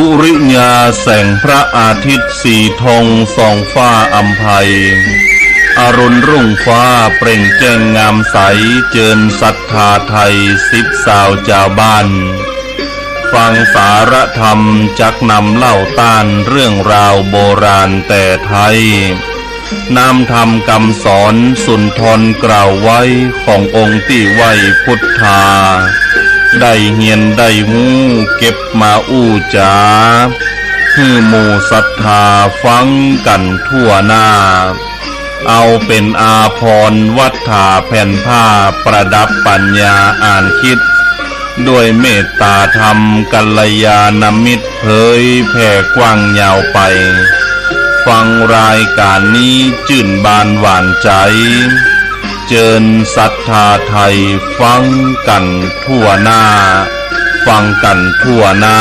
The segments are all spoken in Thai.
ุริญาแสงพระอาทิตย์สีทองส่องฟ้าอัมภัยอรุณรุ่งฟ้าเปล่งแจ้งงามใสเจิญศรัทธาไทยสิบสาวเจ้าบ้าน ฟังสารธรรมจักนำเล่าต้านเรื่องราวโบราณแต่ไทยนำธรรมคำสอนสุนทรกล่าวไว้ขององค์ที่ไว้พุทธา ได้เหียนได้หูเก็บมาอู้จาฮือหมู่ศรัทธาฟังกันทั่วหน้า เอาเป็นอาพรวัฏฐาแผ่นผ้าประดับปัญญาอ่านคิด ด้วยเมตตาธรรมกัลยาณมิตรเผยแผ่กว้างยาวไป ฟังรายการนี้จื่นบานหวานใจ เจิญศรัทธาไทยฟังกันทั่วหน้า ฟังกันทั่วหน้า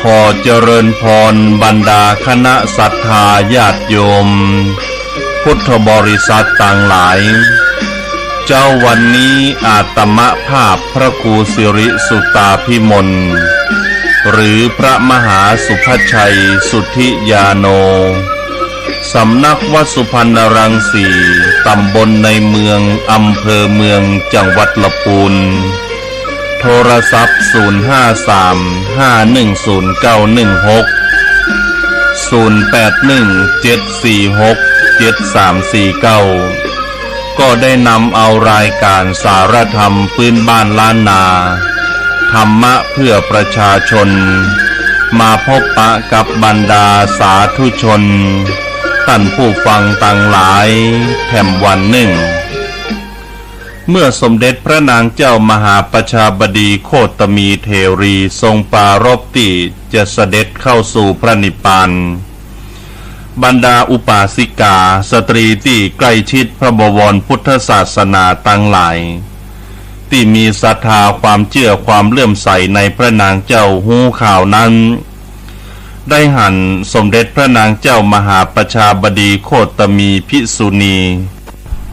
ขอเจริญพรบรรดาคณะศรัทธาญาติโยม พุทธบริษัทต่างหลาย เจ้าวันนี้อาตมภาพพระครูสิริสุตาพิมลหรือพระมหาสุภชัยสุทธิยาโน สำนักวัดสุพรรณรังสี ตำบลในเมือง อำเภอเมือง จังหวัดละปูน โทรศัพท์ 053-510916-081746-7349ก็ได้นำเอารายการสารธรรมพื้นบ้านล้านนา ธรรมะเพื่อประชาชน มาพบปะกับบรรดาสาธุชน ท่านผู้ฟังต่างหลายแถมวันหนึ่ง เมื่อสมเด็จพระนางเจ้ามหาประชาบดีโคตมีเทรีทรงปรารบที่จะเสด็จเข้าสู่พระนิพพานบรรดาอุปาสิกา สตรีที่ใกล้ชิดพระบวรพุทธศาสนาตั้งหลาย ที่มีศรัทธาความเชื่อความเลื่อมใสในพระนางเจ้าหูข่าวนั้น ได้หันสมเด็จพระนางเจ้ามหาประชาบดีโคตมีพิสุณี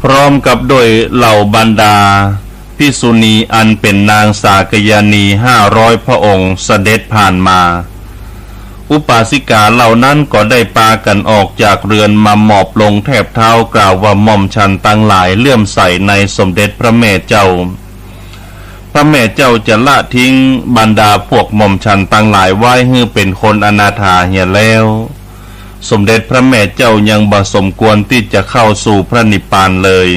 พร้อมกับโดยเหล่าบรรดาพิสุณีอันเป็นนางสากยานีห้าร้อยพระองค์เสด็จผ่านมา อุปาสิกาเหล่านั้นก็ได้ปากันออกจากเรือนมาหมอบลงแทบเท้ากล่าวว่าหม่อมชันตั้งหลายเลื่อมใสในสมเด็จพระแม่เจ้า พระแม่เจ้าจะละทิ้งบรรดาพวกหม่อมชันตั้งหลายไว้ให้เป็นคนอนาถาเหียแล้ว สมเด็จพระแม่เจ้ายังบ่สมควรที่จะเข้าสู่พระนิพพานเลย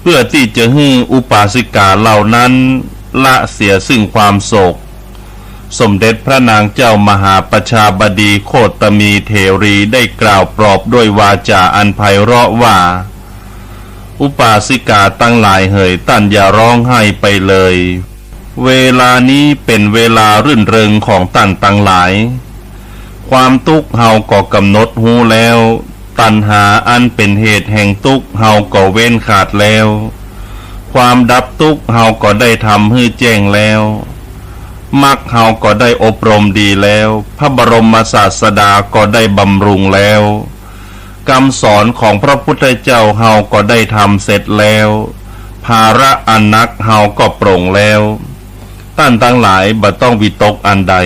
เพื่อที่จะให้อุปาสิกาเหล่านั้นละเสียซึ่งความโศก สมเด็จพระนางเจ้ามหาประชาบดีโคตมีเทรีได้กล่าวปลอบด้วยวาจาอันไพเราะว่า อุปาสิกาตั้งหลายเหยตั้นอย่าร้องไห้ไปเลย เวลานี้เป็นเวลารื่นเริงของตั้นตั้งหลาย ความทุกข์เฮาก็กำหนดหูแล้ว ตัณหาอันเป็นเหตุแห่งทุกข์เฮาก็เว้นขาดแล้ว ความดับทุกข์เฮาก็ได้ทำให้แจ้งแล้วมรรคเฮาก็ได้อบรมดีแล้ว พระบรมศาสดาก็ได้บำรุงแล้ว คำสอนของพระพุทธเจ้าเฮาก็ได้ทำเสร็จแล้ว ภาระอันนักเฮาก็โปร่งแล้วท่านทั้งหลายบ่ต้องวิตกอันใด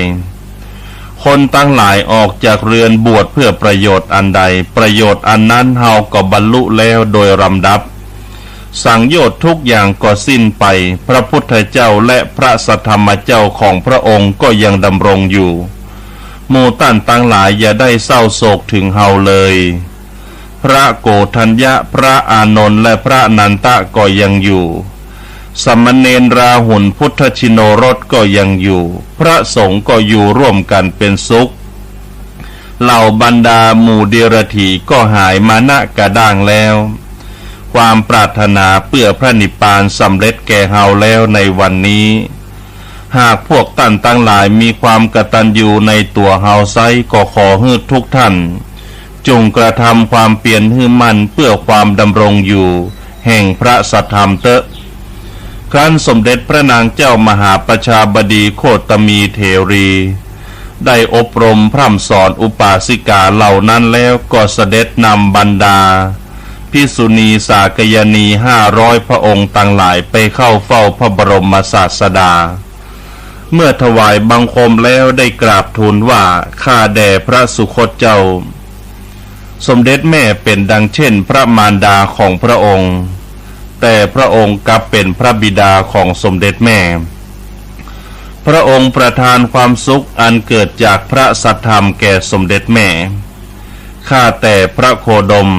คนตั้งหลายออกจากเรือนบวชเพื่อประโยชน์อันใด ประโยชน์อันนั้นเฮาก็บรรลุแล้วโดยลำดับ สังโยชน์ทุกอย่างก็สิ้นไป พระพุทธเจ้าและพระสัทธรรมเจ้าของพระองค์ก็ยังดำรงอยู่ หมู่ตั้นตั้งหลายอย่าได้เศร้าโศกถึงเฮาเลย พระโกธัญญะพระอานนท์และพระนันตะก็ยังอยู่ สมณเณรราหุลพุทธชินโนรสก็ยังอยู่ พระสงฆ์ก็อยู่ร่วมกันเป็นสุข เหล่าบรรดาหมู่เดรถีก็หายมานะกระด้างแล้ว ความปรารถนาเพื่อพระนิพพานสำเร็จแก่เฮาแล้วในวันนี้หากพวกท่านตั้งหลายมีความกตัญญูในตัวเฮาไซก็ขอให้ทุกท่าน จงกระทำความเปลี่ยนให้มันเพื่อความดำรงอยู่ แห่งพระสัทธรรมเตอะครั้นสมเด็จพระนางเจ้ามหาประชาบดีโคตมีเทรี ได้อบรมพร่ำสอนอุปาสิกาเหล่านั้นแล้วก็เสด็จนำบรรดา พิสุณีสากยณีห้าร้อยพระองค์ต่างหลายไปเข้าเฝ้าพระบรมศาสดา เมื่อถวายบังคมแล้วได้กราบทูลว่าข้าแด่พระสุคตเจ้า สมเด็จแม่เป็นดังเช่นพระมารดาของพระองค์ แต่พระองค์กลับเป็นพระบิดาของสมเด็จแม่ พระองค์ประทานความสุขอันเกิดจากพระสัทธรรมแก่สมเด็จแม่ ข้าแต่พระโคดม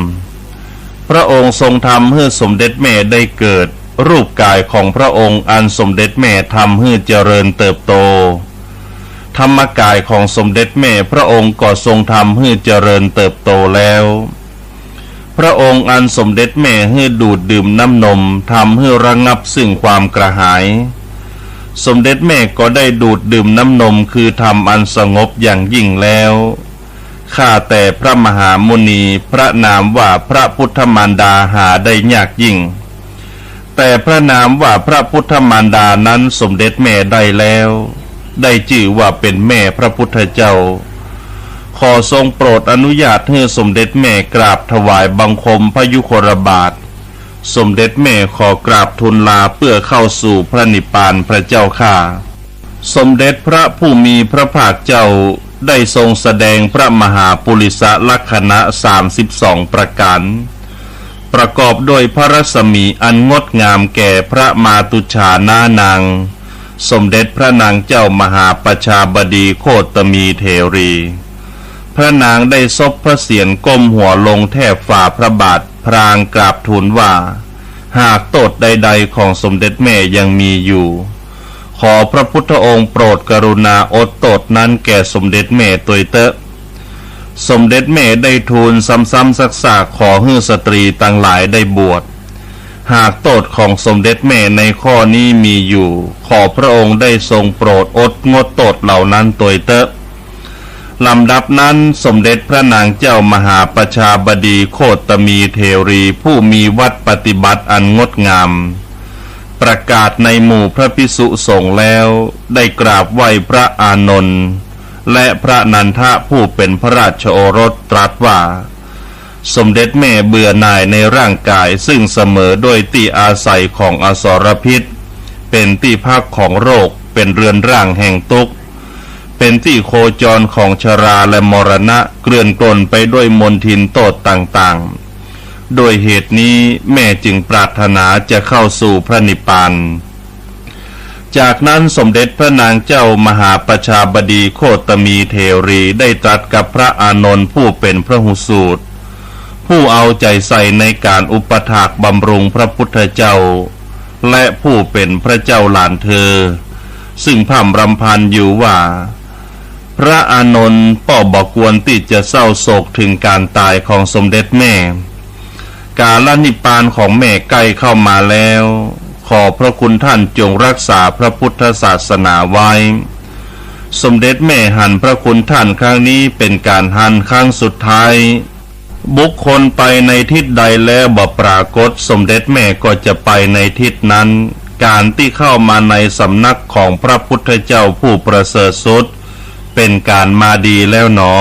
พระองค์ทรงทำให้สมเด็จแม่ได้เกิดรูปกายของพระองค์อันสมเด็จแม่ทำให้เจริญเติบโต ธรรมกายของสมเด็จแม่พระองค์ก็ทรงทำให้เจริญเติบโตแล้ว พระองค์อันสมเด็จแม่ให้ดูดดื่มน้ำนมทำให้ระงับซึ่งความกระหาย สมเด็จแม่ก็ได้ดูดดื่มน้ำนมคือทำอันสงบอย่างยิ่งแล้วข้าแต่พระมหามุนีพระนามว่าพระพุทธมารดาหาได้ยากยิ่ง แต่พระนามว่าพระพุทธมารดานั้นสมเด็จแม่ได้แล้ว ได้ชื่อว่าเป็นแม่พระพุทธเจ้า ขอทรงโปรดอนุญาตให้สมเด็จแม่กราบถวายบังคมพระยุคลบาท สมเด็จแม่ขอกราบทูลลาเพื่อเข้าสู่พระนิพพานพระเจ้าข้าสมเด็จพระผู้มีพระภาคเจ้าได้ทรงแสดงพระมหาปุริสลักษณะสามสิบสองประการประกอบด้วยพระรัศมีอันงดงามแก่พระมาตุชาหน้านาง สมเด็จพระนางเจ้ามหาประชาบดีโคตมีเทรี พระนางได้ซบพระเศียรก้มหัวลงแทบฝ่าพระบาทพรางกราบทูลว่า หากโตดใด ๆ ของสมเด็จแม่ยังมีอยู่ ขอพระพุทธองค์โปรดกรุณาอดโตดนั้นแก่สมเด็จแม่ตัวยเตอะสมเด็จแม่ได้ทูลซ้ำๆซักๆขอให้สตรีต่างหลายได้บวช หากโตดของสมเด็จแม่ในข้อนี้มีอยู่ ขอพระองค์ได้ทรงโปรดอดงดโตดเหล่านั้นตัวยเตอะลำดับนั้นสมเด็จพระนางเจ้ามหาประชาบดีโคตมีเทรีผู้มีวัดปฏิบัติอันงดงาม ประกาศในหมู่พระพิสุสงฆ์แล้วได้กราบไหว้พระอานนท์และพระนันทะผู้เป็นพระราชโอรสตรัสว่า สมเด็จแม่เบื่อหน่ายในร่างกายซึ่งเสมอด้วยที่อาศัยของอสรพิษ เป็นที่พักของโรค เป็นเรือนร่างแห่งตุก เป็นที่โคจรของชราและมรณะเกลื่อนกลนไปด้วยมนทินโตดต่างๆ โดยเหตุนี้แม่จึงปรารถนาจะเข้าสู่พระนิพพานจากนั้นสมเด็จพระนางเจ้ามหาประชาบดีโคตมีเทรีได้ตรัสกับพระอานนท์ผู้เป็นพระหุสูตร ผู้เอาใจใส่ในการอุปถากบำรุงพระพุทธเจ้า และผู้เป็นพระเจ้าหลานเธอ ซึ่งพร่ำรำพันอยู่ว่า พระอานนท์ป่อบอกวรที่จะเศร้าโศกถึงการตายของสมเด็จแม่ การลนิพานของแม่ใกล้เข้ามาแล้ว ขอพระคุณท่านจงรักษาพระพุทธศาสนาไว้ สมเด็จแม่หันพระคุณท่านครั้งนี้เป็นการหันครั้งสุดท้าย บุคคลไปในทิศใดแล้วบ่ปรากฏสมเด็จแม่ก็จะไปในทิศนั้น การที่เข้ามาในสำนักของพระพุทธเจ้าผู้ประเสริฐสุด เป็นการมาดีแล้วหนอ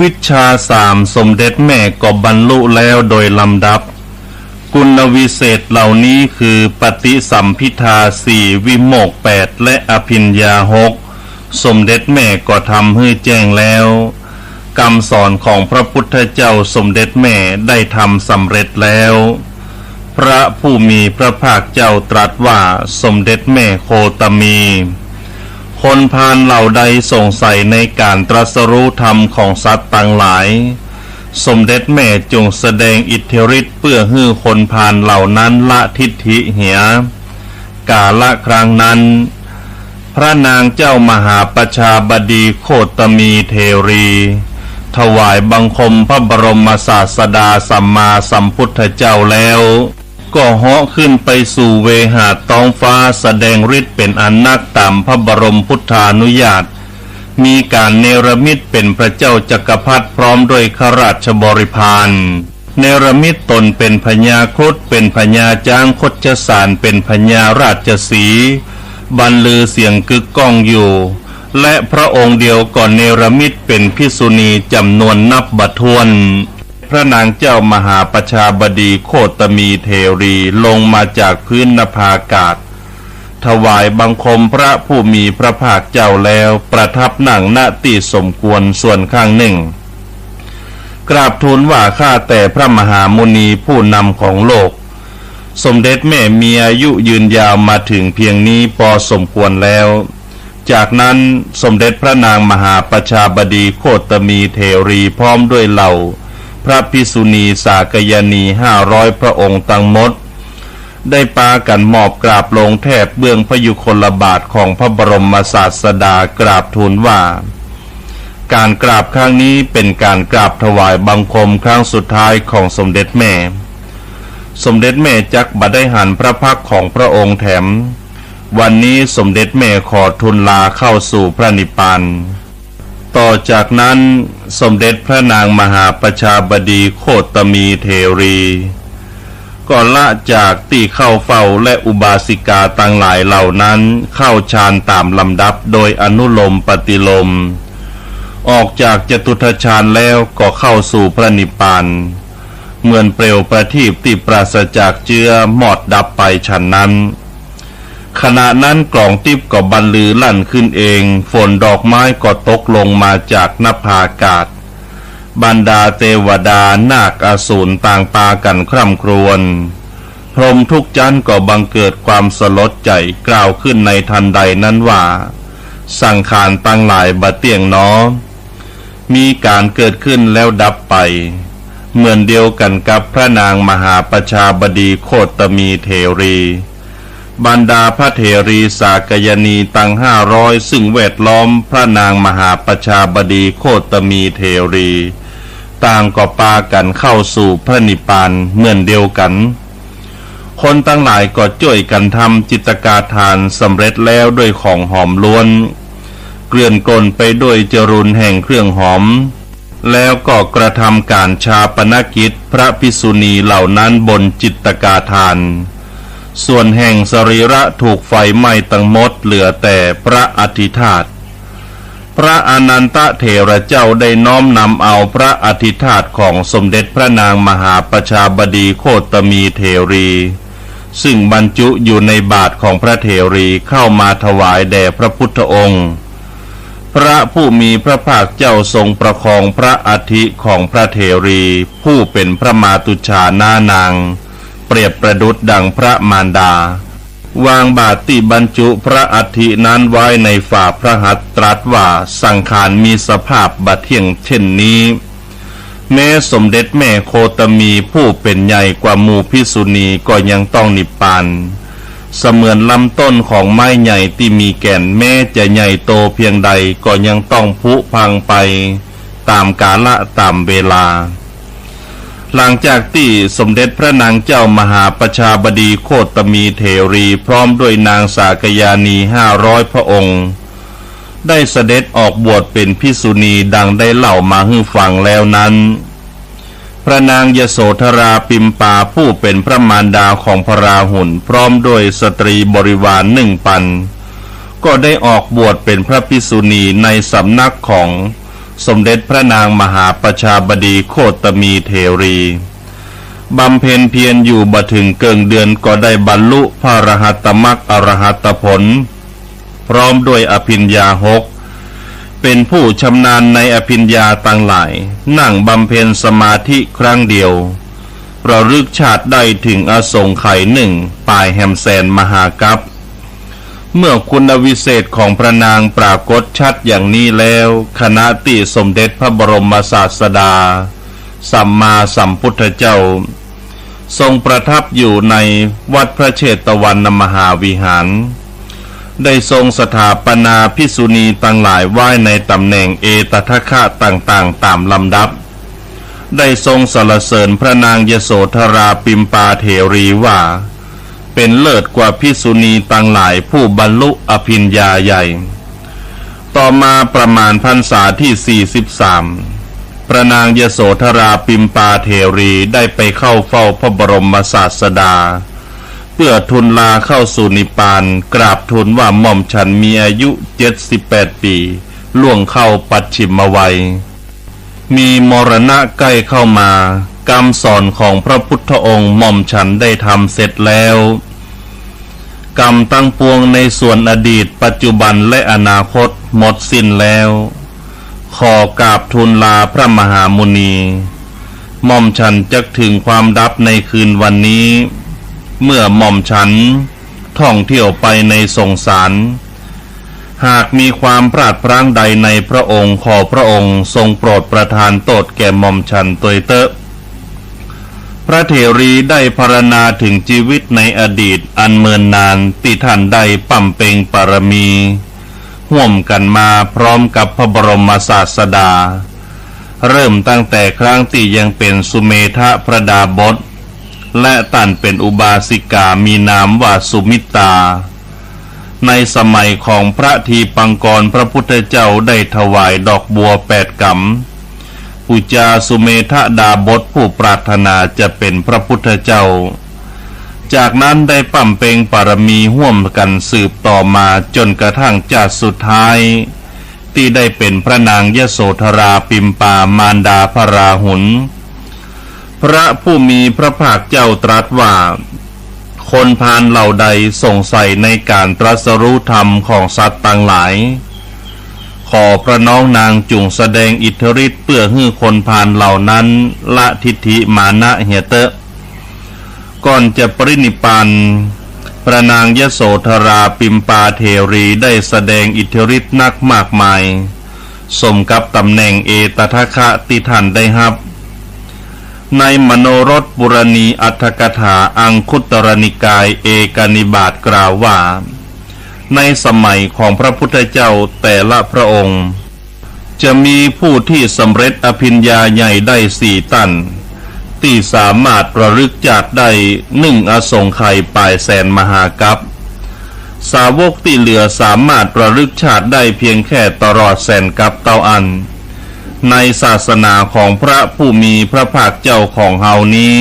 วิชาสามสมเด็จแม่ก็บรรลุแล้วโดยลำดับคุณวิเศษเหล่านี้คือปฏิสัมพิทาสี่วิโมกแปดและอภิญญาหกสมเด็จแม่ก็ทำให้แจ้งแล้ว คำสอนของพระพุทธเจ้าสมเด็จแม่ได้ทำสำเร็จแล้ว พระผู้มีพระภาคเจ้าตรัสว่าสมเด็จแม่โคตมี คนพานเหล่าใดสงสัยในการตรัสรู้ธรรมของสัตว์ต่างหลาย สมเด็จแม่จงแสดงอิทธิฤทธิ์เพื่อให้คนพานเหล่านั้นละทิฏฐิเหีย กาละครั้งนั้นพระนางเจ้ามหาประชาบดีโคตมีเทรี ถวายบังคมพระบรมศาสดาสัมมาสัมพุทธเจ้าแล้ว ก็เหาะขึ้นไปสู่เวหาท้องฟ้าแสดงฤทธิ์เป็นอันนักตามพระบรมพุทธานุญาต มีการเนรมิตเป็นพระเจ้าจักรพรรดิพร้อมด้วยขราชบริพารเนรมิตตนเป็นพญาครุดเป็นพญาจ้างคดจสารเป็นพญาราชสีบรรลือเสียงกึกก้องอยู่ และพระองค์เดียวก่อนเนรมิตเป็นพิสุณีจำนวนนับบัทวน พระนางเจ้ามหาประชาบดีโคตมีเทรีลงมาจากพื้นนภาอากาศ ถวายบังคมพระผู้มีพระภาคเจ้าแล้วประทับนั่งณที่สมควรส่วนข้างหนึ่ง กราบทูลว่าข้าแต่พระมหามุนีผู้นำของโลก สมเด็จแม่มีอายุยืนยาวมาถึงเพียงนี้พอสมควรแล้ว จากนั้นสมเด็จพระนางมหาประชาบดีโคตมีเทรีพร้อมด้วยเหล่า พระพิสุณีสากยณีห้าร้อยพระองค์ตังมด ได้ปากันมอบกราบลงแทบเบื้องพยุคลบาทของพระบรมศาสดากราบทูลว่า การกราบครั้งนี้เป็นการกราบถวายบังคมครั้งสุดท้ายของสมเด็จแม่ สมเด็จแม่จักบัดได้หันพระพักของพระองค์แถม วันนี้สมเด็จแม่ขอทุนลาเข้าสู่พระนิพพานต่อจากนั้นสมเด็จพระนางมหาประชาบดีโคตมีเทรี ก็ละจากที่เข้าเฝ้าและอุบาสิกาต่างหลายเหล่านั้นเข้าฌานตามลำดับโดยอนุโลมปฏิโลม ออกจากจตุทฌานแล้วก็เข้าสู่พระนิพพานเหมือนเปลวประทีปที่ปราศจากเจือหมอดดับไปฉันนั้น ขณะนั้นกล่องติบก็บรรลือลั่นขึ้นเอง ฝนดอกไม้ก็ตกลงมาจากนภาอากาศ บรรดาเทวดานาคอสูรต่างปากันคร่ำครวญพรหมทุกจันก็บังเกิดความสลดใจกล่าวขึ้นในทันใดนั้นว่า สังขารตั้งหลายบะเตียงหนอมีการเกิดขึ้นแล้วดับไป เหมือนเดียวกันกับพระนางมหาประชาบดีโคตมีเทรี บรรดาพระเทรีสากยณีตังห้าร้อยซึ่งแวดล้อมพระนางมหาประชาบดีโคตมีเทรี ต่างก็ปากันเข้าสู่พระนิพพานเหมือนเดียวกัน คนตั้งหลายก็ช่วยกันทำจิตกาทานสำเร็จแล้วด้วยของหอมล้วน เกลื่อนกลนไปด้วยจรุนแห่งเครื่องหอม แล้วก็กระทำการชาปนกิจพระพิสุณีเหล่านั้นบนจิตกาทาน ส่วนแห่งสรีระถูกไฟไหม้ตั้งหมดเหลือแต่พระอธิธาตพระอนันตเถระเจ้าได้น้อมนำเอาพระอธิธาตของสมเด็จพระนางมหาประชาบดีโคตมีเทรี ซึ่งบรรจุอยู่ในบาทของพระเทรีเข้ามาถวายแด่พระพุทธองค์ พระผู้มีพระภาคเจ้าทรงประคองพระอาทิของพระเทรี ผู้เป็นพระมาตุชาหน้านางเป รียบประดุดดังพระมารดา วางบาตรที่บรรจุพระอัฐินั้นไว้ในฝ่าพระหัตถ์ตรัสว่าสังขารมีสภาพบัดเที่ยงเช่นนี้ แม้สมเด็จแม่โคตมีผู้เป็นใหญ่กว่าหมู่พิสุณีก็ยังต้องนิพพานเสมือนลำต้นของไม้ใหญ่ที่มีแก่นแม้จะใหญ่โตเพียงใดก็ยังต้องผุพังไป ตามกาละตามเวลา หลังจากที่สมเด็จพระนางเจ้ามหาประชาบดีโคตมีเทรีพร้อมด้วยนางสากยานีห้าร้อยพระองค์ ได้เสด็จออกบวชเป็นพิสุณีดังได้เล่ามาให้ฟังแล้วนั้น พระนางยโสธราปิมปาผู้เป็นพระมารดาของพระราหุลพร้อมด้วยสตรีบริวารหนึ่งปันก็ได้ออกบวชเป็นพระพิสุณีในสำนักของ สมเด็จพระนางมหาประชาบดีโคตมีเทรีบำเพ็ญเพียรอยู่บถึงเกิงเดือนก็ได้บรรลุพระรหัตมรรคอรหัตผล พร้อมด้วยอภิญญาหกเป็นผู้ชำนาญในอภิญญาต่างหลาย นั่งบำเพ็ญสมาธิครั้งเดียวประลึกชาติได้ถึงอสงไขยหนึ่งปลายแฮมแสนมหากัป เมื่อคุณวิเศษของพระนางปรากฏชัดอย่างนี้แล้ว คณะติสมเด็จพระบรมศาสดา สัมมาสัมพุทธเจ้า ทรงประทับอยู่ในวัดพระเชตวันนมหาวิหาร ได้ทรงสถาปนาพิสุณีตั้งหลายไว้ในตำแหน่งเอตทัคคะต่างๆ ตามลำดับ ได้ทรงสรรเสริญพระนางยโสธราปิมปาเทรีว่า เป็นเลิศกว่าพิสุณีตั้งหลายผู้บรรลุอภิญญาใหญ่ ต่อมาประมาณพรรษาที่ 43 พระนางยโสธราปิมปาเทรีได้ไปเข้าเฝ้าพระบรมศาสดา เพื่อทุนลาเข้าสู่นิพพานกราบทูลว่าหม่อมฉันมีอายุ 78 ปี ล่วงเข้าปัจฉิมวัย มีมรณะใกล้เข้ามากรรมสอนของพระพุทธองค์หม่อมฉันได้ทำเสร็จแล้ว กรรมตั้งปวงในส่วนอดีตปัจจุบันและอนาคตหมดสิ้นแล้ว ขอกราบทูลลาพระมหามุนีหม่อมฉันจะถึงความดับในคืนวันนี้ เมื่อหม่อมฉันท่องเที่ยวไปในสงสาร หากมีความพลาดพลั้งใดในพระองค์ขอพระองค์ทรงโปรดประทานโทษแก่หม่อมฉันตัวเตอะพระเถรีได้พรรณนาถึงชีวิตในอดีตอันเมินนานที่ท่านได้ปั่มเปงปารมี ห่วมกันมาพร้อมกับพระบรมศาสดา เริ่มตั้งแต่ครั้งที่ยังเป็นสุเมธะพระดาบทและตันเป็นอุบาสิกามีนามว่าสุมิตา ในสมัยของพระทีปังกรพระพุทธเจ้าได้ถวายดอกบัวแปดกำปุจาสุเมธดาบทผู้ปรารถนาจะเป็นพระพุทธเจ้า จากนั้นได้ปั่มเปงปารมีห่วมกันสืบต่อมาจนกระทั่งจาสุดท้าย ที่ได้เป็นพระนางยโสธราปิมปามารดาพระราหุลพระผู้มีพระภาคเจ้าตรัสว่า คนพานเหล่าใดสงสัยในการตรัสรู้ธรรมของสัตว์ต่างหลาย ขอพระน้องนางจุงแสดงอิทธิฤทธิ์เพื่อให้คนพานเหล่านั้นละทิฏฐิมานะเหเตะก่อนจะปรินิพานพระนางยโสธราปิมปาเทรีได้แสดงอิทธิฤทธิ์นักมากมาย สมกับตำแหน่งเอตทัคคะที่ท่านได้ครับ ในมโนรถบุรณีอัตถกถาอังคุตรนิกายเอกนิบาตกล่าวว่า ในสมัยของพระพุทธเจ้าแต่ละพระองค์ จะมีผู้ที่สำเร็จอภิญญาใหญ่ได้สี่ตันที่สามารถประลึกจากได้หนึ่งอสงไขยปลายแสนมหากัปสาวกที่เหลือสามารถประลึกชาติได้เพียงแค่ตลอดแสนกับเตาอัน ในศาสนาของพระผู้มีพระภาคเจ้าของเฮานี้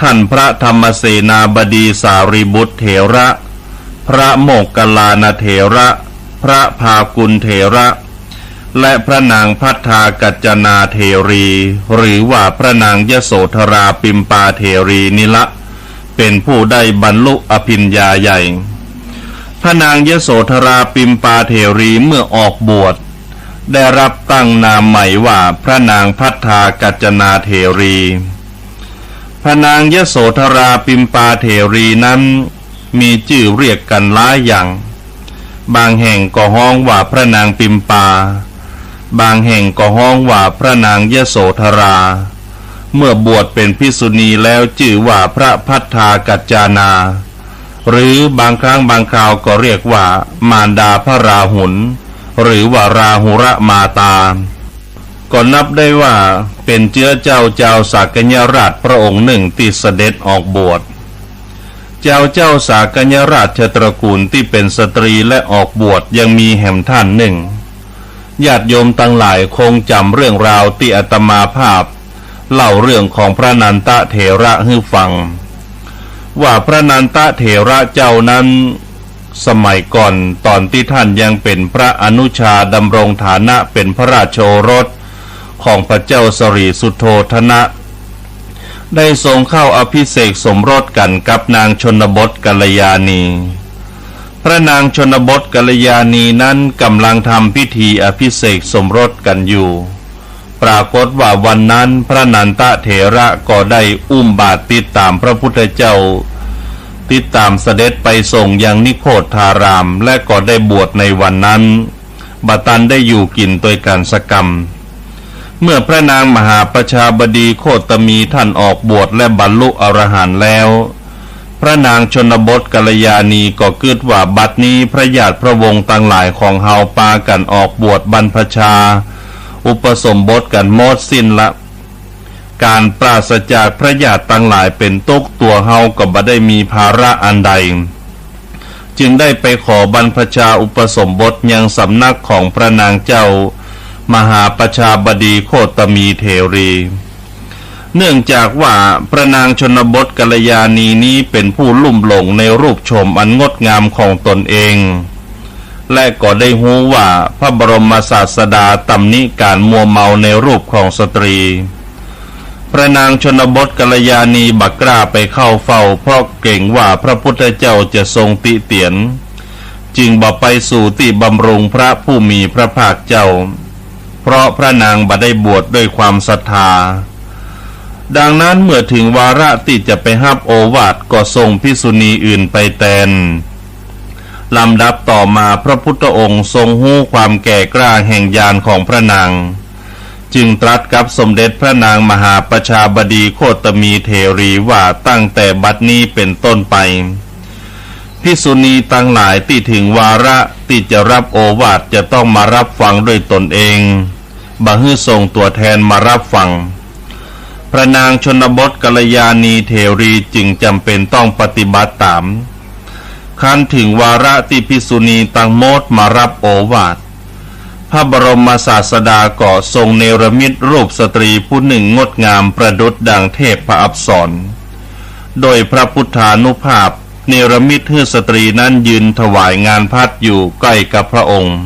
ท่านพระธรรมเสนาบดีสารีบุตรเถระ พระโมกขลานเถระ พระพากุลเถระ และพระนางพัฒากัจจนาเทรี หรือว่าพระนางยโสธราปิมปาเทรีนิละ เป็นผู้ได้บรรลุอภิญญาใหญ่ พระนางยโสธราปิมปาเทรีเมื่อออกบวช ได้รับตั้งนามใหม่ว่าพระนางพัฒากัจจนาเทรี พระนางยโสธราปิมปาเทรีนั้นมีชื่อเรียกกันหลายอย่าง บางแห่งก็ห้องว่าพระนางปิมปา บางแห่งก็ห้องว่าพระนางยโสธรา เมื่อบวชเป็นพิสุณีแล้วชื่อว่าพระพัฒากัจจานา หรือบางครั้งบางคราวก็เรียกว่ามารดาพระราหุล หรือว่าราหุระมาตา ก็นับได้ว่าเป็นเชื้อเจ้าเจ้าสากยราชพระองค์หนึ่งที่เสด็จออกบวช เจ้าเจ้าสากยราชตระกูลที่เป็นสตรีและออกบวชยังมีแห่มท่านหนึ่งญาติโยมตั้งหลายคงจำเรื่องราวที่อาตมาภาพ เล่าเรื่องของพระนันตะเถระให้ฟัง ว่าพระนันตะเถระเจ้านั้น สมัยก่อนตอนที่ท่านยังเป็นพระอนุชาดำรงฐานะเป็นพระราชโอรสของพระเจ้าสรีสุโธธนะ ได้ทรงเข้าอภิเษกสมรสกันกับนางชนบทกัลยาณี พระนางชนบทกัลยาณีนั้นกำลังทำพิธีอภิเษกสมรสกันอยู่ ปรากฏว่าวันนั้นพระนันตะเถระก็ได้อุ้มบาตรติดตามพระพุทธเจ้า ติดตามเสด็จไปส่งยังนิโคธาราม และก็ได้บวชในวันนั้นบัตันได้อยู่กินโดยการสกรรม เมื่อพระนางมหาประชาบดีโคตมีท่านออกบวชและบรรลุอรหันต์แล้ว พระนางชนบทกัลยาณีก็เกิดว่าบัดนี้พระญาติพระวงศ์ต่างหลายของเฮาปากันออกบวชบรรพชา อุปสมบทกันหมดสิ้นละ การปราศจากพระญาติต่างหลายเป็นตกตัวเฮาก็บ่ได้มีภาระอันใด จึงได้ไปขอบรรพชาอุปสมบทยังสำนักของพระนางเจ้า มหาประชาบดีโคตมีเทรี เนื่องจากว่าพระนางชนบทกัลยาณีนี้เป็นผู้ลุ่มหลงในรูปโฉมอันงดงามของตนเองและก็ได้หูว่าพระบรมศาสดาตำหนิการมัวเมาในรูปของสตรี พระนางชนบทกัลยาณีบักกล้าไปเข้าเฝ้า เพราะเกรงว่าพระพุทธเจ้าจะทรงติเตียน จึงบ่ไปสู่ติบำรุงพระผู้มีพระภาคเจ้า เพราะพระนางบ่ได้บวชดด้วยความศรัทธา ดังนั้นเมื่อถึงวาระที่จะไปฮับโอวาทก็ทรงพิสุณีอื่นไปแทนลำดับต่อมาพระพุทธองค์ทรงหู้ความแก่กล้าแห่งญาณของพระนาง จึงตรัสกับสมเด็จพระนางมหาประชาบดีโคตมีเทรีว่าตั้งแต่บัดนี้เป็นต้นไปพิสุณีตั้งหลายที่ถึงวาระที่จะรับโอวาทจะต้องมารับฟังด้วยตนเองบังฮือส่งตัวแทนมารับฟัง พระนางชนบทกัลยาณีเทรีจึงจำเป็นต้องปฏิบัติตามคันถึงวาระที่พิสุณีตังโมดมารับโอวาท พระบรมศาสดาก็ทรงเนรมิตรูปสตรีผู้หนึ่งงดงามประดุดดังเทพพระอับสรโดยพระพุทธานุภาพ เนรมิตให้สตรีนั้นยืนถวายงานพัดอยู่ใกล้กับพระองค์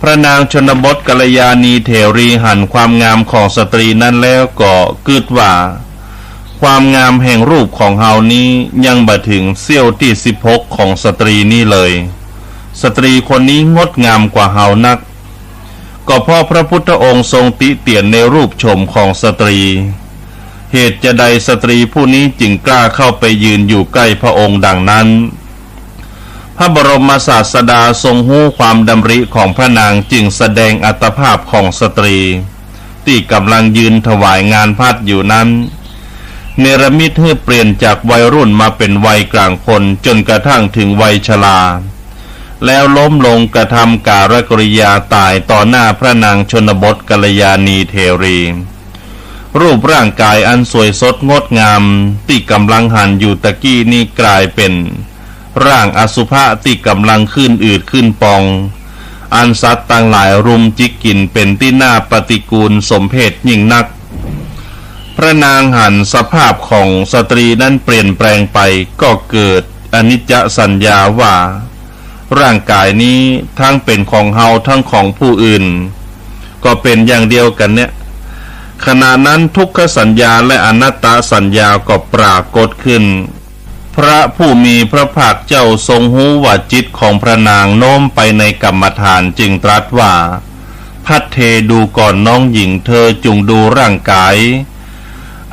พระนางชนบทกัลยาณีเทรีหันความงามของสตรีนั้นแล้วก็กึดว่า ความงามแห่งรูปของเฮานี้ยังบ่ถึงเสี้ยวที่สิบหกของสตรีนี้เลย สตรีคนนี้งดงามกว่าเฮานัก ก็เพราะพระพุทธองค์ทรงติเตียนในรูปชมของสตรี เหตุจะใดสตรีผู้นี้จึงกล้าเข้าไปยืนอยู่ใกล้พระองค์ดังนั้น พระบรมศาสดาทรงหู้ความดำริของพระนางจึงแสดงอัตภาพของสตรี ที่กำลังยืนถวายงานพัดอยู่นั้นเนรมิตให้เปลี่ยนจากวัยรุ่นมาเป็นวัยกลางคนจนกระทั่งถึงวัยชรา แล้วล้มลงกระทำการกริยาตายต่อหน้าพระนางชนบทกัลยาณีเทรี รูปร่างกายอันสวยสดงดงามที่กำลังหันอยู่ตะกี้นี้กลายเป็น ร่างอสุภะที่กำลังขึ้นอืดขึ้นปอง อันสัตว์ต่างหลายรุมจิกกินเป็นที่น่าปฏิกูลสมเพศยิ่งนัก พระนางหันสภาพของสตรีนั้นเปลี่ยนแปลงไปก็เกิดอนิจจสัญญาว่า ร่างกายนี้ทั้งเป็นของเฮาทั้งของผู้อื่น ก็เป็นอย่างเดียวกันเนี่ยขณะนั้นทุกขสัญญาและอนัตตาสัญญาก็ปรากฏขึ้น พระผู้มีพระภาคเจ้าทรงหูว่าจิตของพระนางโน้มไปในกรรมฐานจึงตรัสว่า พัดเทดูก่อนน้องหญิงเธอจุงดูร่างกาย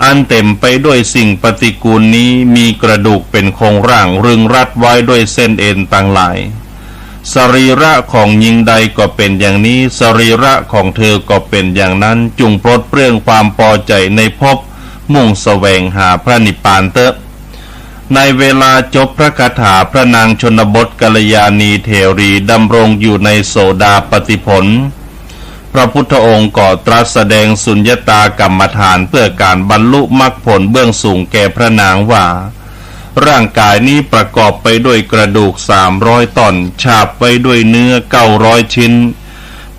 อันเต็มไปด้วยสิ่งปฏิกูลนี้มีกระดูกเป็นโครงร่างรึงรัดไว้ด้วยเส้นเอ็นต่างหลาย สรีระของหญิงใดก็เป็นอย่างนี้ สรีระของเธอก็เป็นอย่างนั้นจุงปลดเปลื้องความพอใจในภพมุ่งแสวงหาพระนิพพานเตอะในเวลาจบพระคาถาพระนางชนบทกัลยาณีเทรีดำรงอยู่ในโสดาปฏิผล พระพุทธองค์ก็ตรัสแสดงสุญญตากรรมฐานเพื่อการบรรลุมรรคผลเบื้องสูงแก่พระนางว่า ร่างกายนี้ประกอบไปด้วยกระดูกสามร้อยตอน ฉาบไว้ด้วยเนื้อเก้าร้อยชิ้น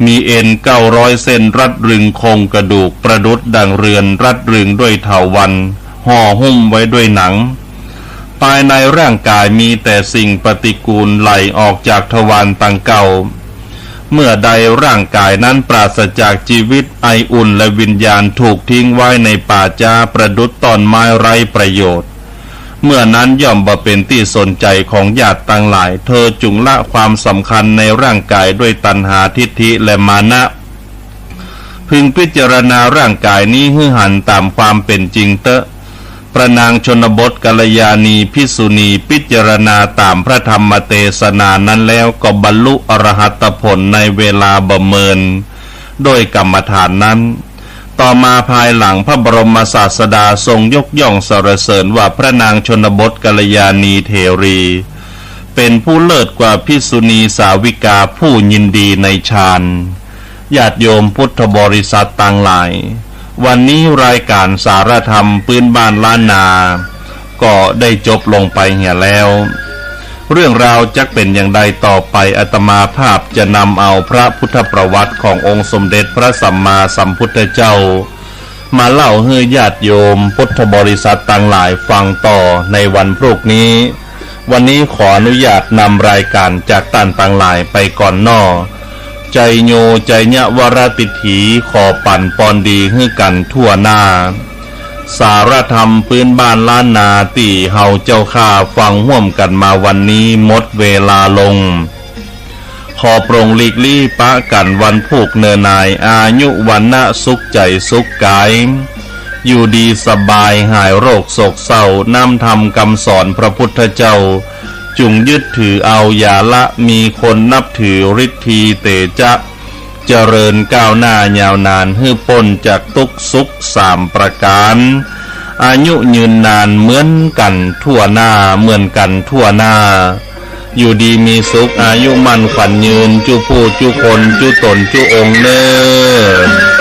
มีเอ็นเก้าร้อยเส้นรัดรึงคงกระดูกประดุดดังเรือนรัดรึงด้วยเถาวันห่อหุ้มไว้ด้วยหนัง ภายในร่างกายมีแต่สิ่งปฏิกูลไหลออกจากทวารตังเก่า เมื่อใดร่างกายนั้นปราศจากชีวิตไออุ่นและวิญญาณถูกทิ้งไว้ในป่าจ้าประดุดตอนไม้ไรประโยชน์ เมื่อนั้นย่อมบ่เป็นที่สนใจของญาติต่างหลาย เธอจุงละความสำคัญในร่างกายด้วยตัณหาทิฏฐิและมานะ พึงพิจารณาร่างกายนี้ให้หันตามความเป็นจริงเตอะพระนางชนบทกัลยาณีพิสุณีพิจารณาตามพระธรรมเทศนานั้นแล้วก็บรรลุอรหัตผลในเวลาประเมิน โดยกรรมฐานนั้น ต่อมาภายหลังพระบรมศาสดาทรงยกย่องสรรเสริญว่าพระนางชนบทกัลยาณีเทรี เป็นผู้เลิศกว่าพิสุณีสาวิกาผู้ยินดีในฌานญาติโยมพุทธบริษัทต่างหลาย วันนี้รายการสารธรรมปืนบ้านล้านนา ก็ได้จบลงไปเหี่ยแล้ว เรื่องราวจักเป็นอย่างใดต่อไปอาตมาภาพจะนำเอาพระพุทธประวัติขององค์สมเด็จพระสัมมาสัมพุทธเจ้า มาเล่าให้ญาติโยมพุทธบริษัทต่างหลายฟังต่อในวันพรุ่งนี้ วันนี้ขออนุญาตนำรายการจากตันต่างหลายไปก่อนนอใจโยใจญะวรติถีขอปั่นปอนดีให้กันทั่วหน้า สารธรรมพื้นบ้านล้านนาตีเฮาเจ้าข้าฟังห่วมกันมาวันนี้หมดเวลาลง ขอปรงลีกลี่ปะกันวันผูกเนินนายอายุวันนะสุขใจสุขกายอยู่ดีสบายหายโรคโศกเศร้านำธรรมคำสอนพระพุทธเจ้า จุงยึดถือเอาอย่าละมีคนนับถือฤทธีเตจะ เจริญก้าวหน้ายาวนานฮื้อพ้นจากทุกสุขสามประการ อายุยืนนานเหมือนกันทั่วหน้าเหมือนกันทั่วหน้า อยู่ดีมีสุขอายุมั่นขวัญยืนจุผู้จุคนจุตนจุองค์เน้อ